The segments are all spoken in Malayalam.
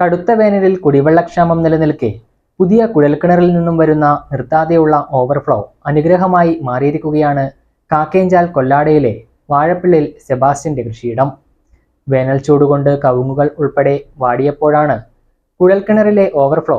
കടുത്ത വേനലിൽ കുടിവെള്ളക്ഷാമം നിലനിൽക്കെ പുതിയ കുഴൽക്കിണറിൽ നിന്നും വരുന്ന നിർത്താതെയുള്ള ഓവർഫ്ലോ അനുഗ്രഹമായി മാറിയിരിക്കുകയാണ് കാക്കേഞ്ചാൽ കൊല്ലാടയിലെ വാഴപ്പിള്ളിൽ സെബാസ്റ്റ്യന്റെ കൃഷിയിടം. വേനൽ ചൂടുകൊണ്ട് കവുങ്ങുകൾ ഉൾപ്പെടെ വാടിയപ്പോഴാണ് കുഴൽക്കിണറിലെ ഓവർഫ്ലോ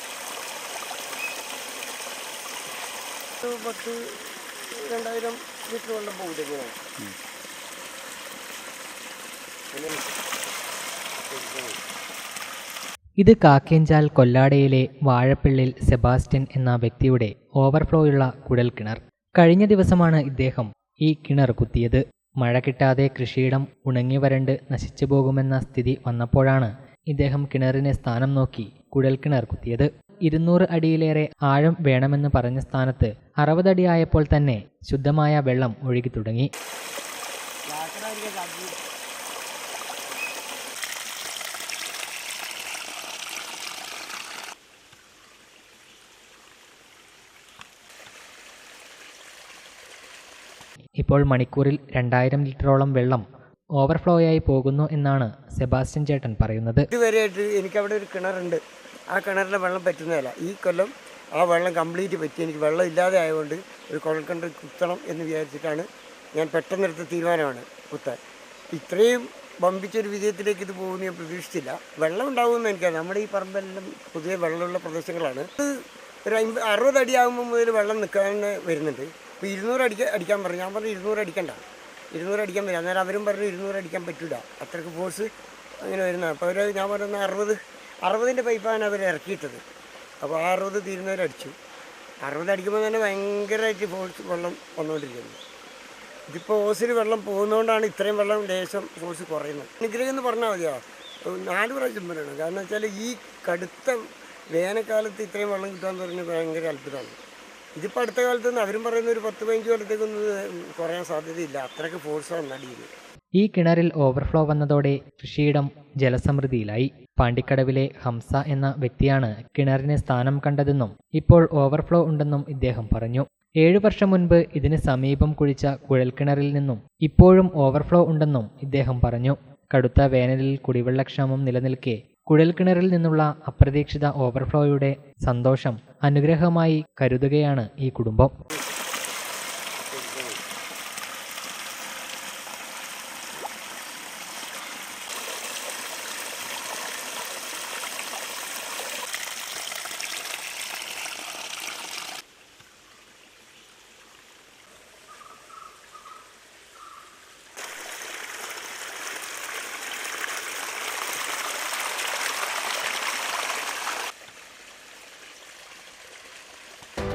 ഒരു പത്ത് രണ്ടായിരം ലിറ്റർ വെള്ളം ഇങ്ങനെ ഇത് കാക്കേഞ്ചാൽ കൊല്ലാടയിലെ വാഴപ്പിള്ളിൽ സെബാസ്റ്റ്യൻ എന്ന വ്യക്തിയുടെ ഓവർഫ്ലോയുള്ള കുഴൽക്കിണർ കഴിഞ്ഞ ദിവസമാണ് ഇദ്ദേഹം ഈ കിണർ കുത്തിയത്. മഴ കിട്ടാതെ കൃഷിയിടം ഉണങ്ങി വരണ്ട് നശിച്ചു പോകുമെന്ന സ്ഥിതി വന്നപ്പോഴാണ് ഇദ്ദേഹം കിണറിനെ സ്ഥാനം നോക്കി കുഴൽക്കിണർ കുത്തിയത്. ഇരുന്നൂറ് അടിയിലേറെ ആഴം വേണമെന്ന് പറഞ്ഞ സ്ഥാനത്ത് അറുപതടി ആയപ്പോൾ തന്നെ ശുദ്ധമായ വെള്ളം ഒഴുകി തുടങ്ങി. ഇപ്പോൾ മണിക്കൂറിൽ രണ്ടായിരം ലിറ്ററോളം വെള്ളം ഓവർഫ്ലോയായി പോകുന്നു എന്നാണ് സെബാസ്റ്റ്യൻ ചേട്ടൻ പറയുന്നത്. ഇതുവരെയായിട്ട് എനിക്കവിടെ ഒരു കിണറുണ്ട്. ആ കിണറിലെ വെള്ളം പറ്റുന്നതല്ല. ഈ കൊല്ലം ആ വെള്ളം കംപ്ലീറ്റ് പറ്റി. എനിക്ക് വെള്ളം ഇല്ലാതെ ആയതുകൊണ്ട് ഒരു കുഴൽക്കിണർ കുത്തണം എന്ന് വിചാരിച്ചിട്ടാണ് ഞാൻ പെട്ടെന്നെടുത്ത തീരുമാനമാണ് കുത്താൻ. ഇത്രയും വമ്പിച്ചൊരു വിജയത്തിലേക്ക് ഇത് പോകുമെന്ന് ഞാൻ പ്രതീക്ഷിച്ചില്ല. വെള്ളം ഉണ്ടാവുമെന്ന് എനിക്കറിയാം. നമ്മുടെ ഈ പറമ്പെല്ലാം പൊതുവെ വെള്ളമുള്ള പ്രദേശങ്ങളാണ്. ഒരു അമ്പത് അറുപത് അടിയാകുമ്പോൾ മുതൽ വെള്ളം നിൽക്കാൻ വരുന്നുണ്ട്. ഇപ്പോൾ ഇരുന്നൂറ് അടിക്കാൻ അടിക്കാൻ പറഞ്ഞു. ഞാൻ പറഞ്ഞു ഇരുന്നൂറ് അടിക്കണ്ട. ഇരുന്നൂറ് അടിക്കാൻ പറ്റില്ല അന്നേരം അവരും പറഞ്ഞു ഇരുന്നൂറ് അടിക്കാൻ പറ്റില്ല അത്രയ്ക്ക് ഫോഴ്സ് അങ്ങനെ വരുന്നത് അപ്പോൾ അവർ ഞാൻ പറയുന്ന അറുപത് അറുപതിന്റെ പൈപ്പാണ് അവർ ഇറക്കിയിട്ടത്. അപ്പോൾ ആ അറുപത് തീരുന്നവരടിച്ചു. അറുപത് അടിക്കുമ്പോൾ തന്നെ ഭയങ്കരമായിട്ട് ഫോഴ്സ് വെള്ളം വന്നുകൊണ്ടിരിക്കുന്നത് ഇതിപ്പോൾ ഓസിൽ വെള്ളം പോകുന്നതുകൊണ്ടാണ് ഇത്രയും വെള്ളം ലേശം ഫോഴ്സ് കുറയുന്നത്. അനുഗ്രഹം എന്ന് പറഞ്ഞാൽ മതിയോ? നാല് പ്രാവശ്യം പറയണം. കാരണം വെച്ചാൽ ഈ കടുത്ത വേനൽക്കാലത്ത് ഇത്രയും വെള്ളം കിട്ടാൻ പറഞ്ഞാൽ ഭയങ്കര അത്ഭുതമാണ്. ഇതിപ്പോൾ അടുത്ത കാലത്തൊന്നും അവരും പറയുന്ന ഒരു പത്ത് പതിനഞ്ച് കൊല്ലത്തേക്കൊന്നും കുറയാൻ സാധ്യതയില്ല. അത്രയ്ക്ക് ഫോഴ്സാണ് അടിയിൽ ഈ കിണറിൽ ഓവർഫ്ലോ വന്നതോടെ കൃഷിയിടം ജലസമൃദ്ധിയിലായി. പാണ്ടിക്കടവിലെ ഹംസ എന്ന വ്യക്തിയാണ് കിണറിന് സ്ഥാനം കണ്ടതെന്നും ഇപ്പോൾ ഓവർഫ്ലോ ഉണ്ടെന്നും ഇദ്ദേഹം പറഞ്ഞു. ഏഴു വർഷം മുൻപ് ഇതിന് സമീപം കുഴിച്ച കുഴൽക്കിണറിൽ നിന്നും ഇപ്പോഴും ഓവർഫ്ലോ ഉണ്ടെന്നും ഇദ്ദേഹം പറഞ്ഞു. കടുത്ത വേനലിൽ കുടിവെള്ളക്ഷാമം നിലനിൽക്കെ കുഴൽക്കിണറിൽ നിന്നുള്ള അപ്രതീക്ഷിത ഓവർഫ്ലോയുടെ സന്തോഷം അനുഗ്രഹമായി കരുതുകയാണ് ഈ കുടുംബം.